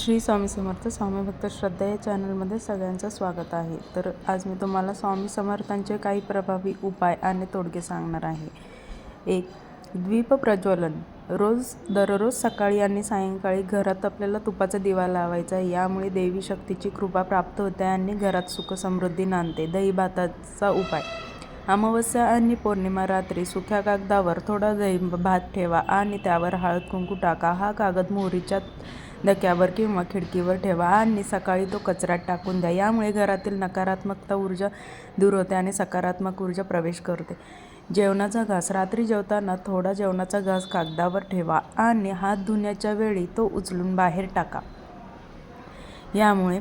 श्री स्वामी समर्थ स्वामी भक्त श्रद्धा या चॅनलमध्ये सगळ्यांचं स्वागत आहे. तर आज मी तुम्हाला स्वामी समर्थांचे काही प्रभावी उपाय आणि तोडगे सांगणार आहे. एक द्वीप प्रज्वलन. रोज दररोज सकाळी आणि सायंकाळी घरात आपल्याला तुपाचा दिवा लावायचा आहे. यामुळे देवी शक्तीची कृपा प्राप्त होते आणि घरात सुख समृद्धी नांदते. दही भाताचा उपाय. अमावस्या आणि पौर्णिमा रात्री सुक्या कागदावर थोडा दही भात ठेवा आणि त्यावर हळद कुंकू टाका. हा कागद मोहरीच्या डक्यावर किंवा खिडकीवर ठेवा. आणि सकाळी तो कचऱ्यात टाकून द्या. यामुळे घरातील नकारात्मकता ऊर्जा दूर होते आणि सकारात्मक ऊर्जा प्रवेश करते. जेवणाचा घास रात्री जेवताना थोडा जेवणाचा घास कागदावर ठेवा आणि हात धुण्याच्या वेळी तो उचलून बाहेर टाका. यामुळे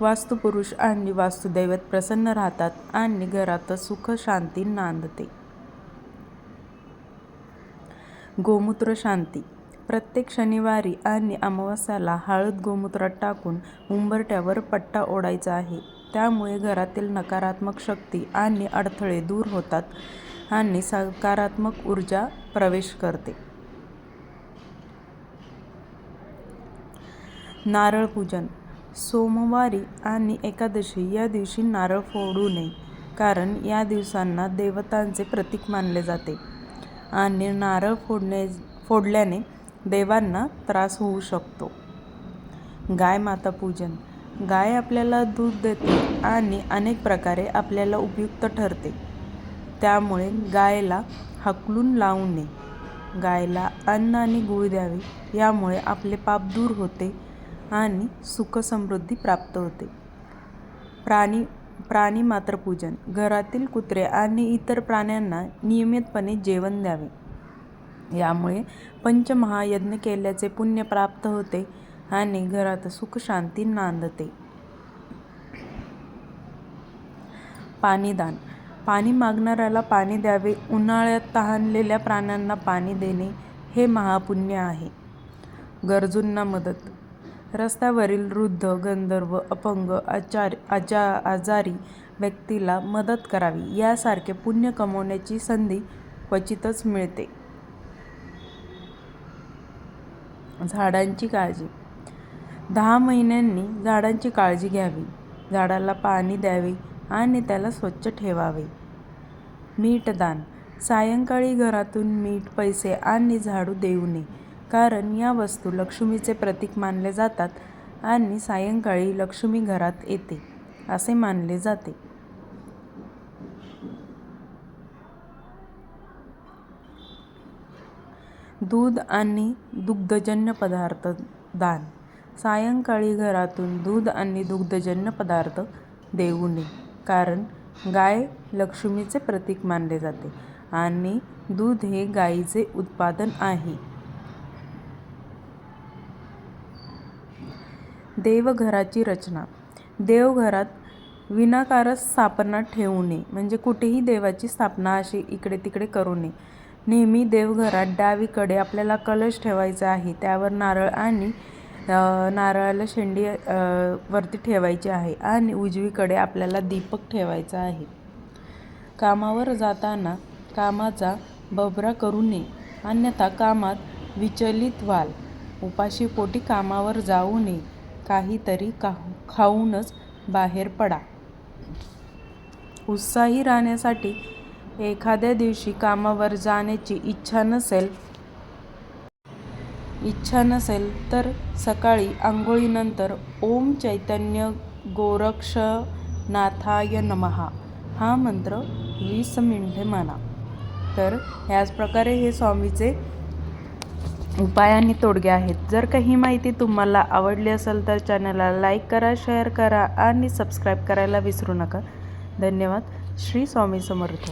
वास्तुपुरुष आणि वास्तुदैवत प्रसन्न राहतात आणि घरात सुख शांती नांदते. गोमूत्र शांती. प्रत्येक शनिवारी आणि अमावस्याला हळद गोमूत्रात टाकून उंबरट्यावर पट्टा ओढायचा आहे. त्यामुळे घरातील नकारात्मक शक्ती आणि अडथळे दूर होतात आणि सकारात्मक ऊर्जा प्रवेश करते. नारळ पूजन. सोमवारी आणि एकादशी या दिवशी नारळ फोडू नये कारण या दिवसांना देवतांचे प्रतीक मानले जाते. आणि नारळ फोडणे फोडल्याने देवांना त्रास होऊ शकतो. गाय माता पूजन. गाय आपल्याला दूध देते आणि अनेक प्रकारे आपल्याला उपयुक्त ठरते. त्यामुळे गायला हकलून लावू नये. गायला अन्न आणि गुळ द्यावे यामुळे आपले पाप दूर होते आणि सुखसमृद्धी प्राप्त होते. प्राणी प्राणी मात्र पूजन. घरातील कुत्रे आणि इतर प्राण्यांना नियमितपणे जेवण द्यावे. यामुळे पंचमहायज्ञ केल्याचे पुण्य प्राप्त होते आणि घरात सुखशांती नांदते. पाणीदान. पाणी मागणाऱ्याला पाणी द्यावे उन्हाळ्यात तहानलेल्या प्राण्यांना पाणी देणे हे महापुण्य आहे. गरजूंना मदत. रस्त्यावरील वृद्ध गंधर्व अपंग आचार आजा आजारी व्यक्तीला मदत करावी यासारखे पुण्य कमवण्याची संधी क्वचितच मिळते. झाडांची काळजी. दहा महिन्यांनी झाडांची काळजी घ्यावी. झाडाला पाणी द्यावे आणि त्याला स्वच्छ ठेवावे. मीठदान सायंकाळी घरातून मीठ पैसे आणि झाडू देऊ नये. कारण या वस्तू लक्ष्मीचे प्रतीक मानले जातात आणि सायंकाळी लक्ष्मी घरात येते असे मानले जाते. दूध आणि दुग्धजन्य पदार्थ दान. सायंकाळी घरातून दूध आणि दुग्धजन्य पदार्थ देऊ नये कारण गाय लक्ष्मीचे प्रतीक मानले जाते आणि दूध हे गायीचे उत्पादन आहे. देवघराची रचना. देवघरात विनाकारच स्थापना ठेवू नये म्हणजे कुठेही देवाची स्थापना अशी इकडे तिकडे करू नये. नेहमी देवघरात डावीकडे आपल्याला कलश ठेवायचा आहे. त्यावर नारळ आणि नारळाला शेंडी वरती ठेवायची आहे आणि उजवीकडे आपल्याला दीपक ठेवायचा आहे. कामावर जाताना कामाचा बबरा करू नये. अन्यथा कामात विचलित व्हाल. उपाशी पोटी कामावर जाऊ नये. काहीतरी का खाऊनच बाहेर पडा. उत्साही राहण्यासाठी एखाद्या दिवशी कामावर जाण्याची इच्छा नसेल इच्छा नसेल तर सकाळी आंघोळीनंतर ओम चैतन्य गोरक्षनाथाय नमहा हा मंत्र वीस मिनिटे म्हणा तर ह्याच प्रकारे हे स्वामीचे उपाय आणि तोडगे आहेत. जर काही माहिती तुम्हाला आवडली असेल तर चॅनलला लाईक करा शेअर करा आणि सबस्क्राईब करायला विसरू नका. धन्यवाद. श्री स्वामी समर्थ.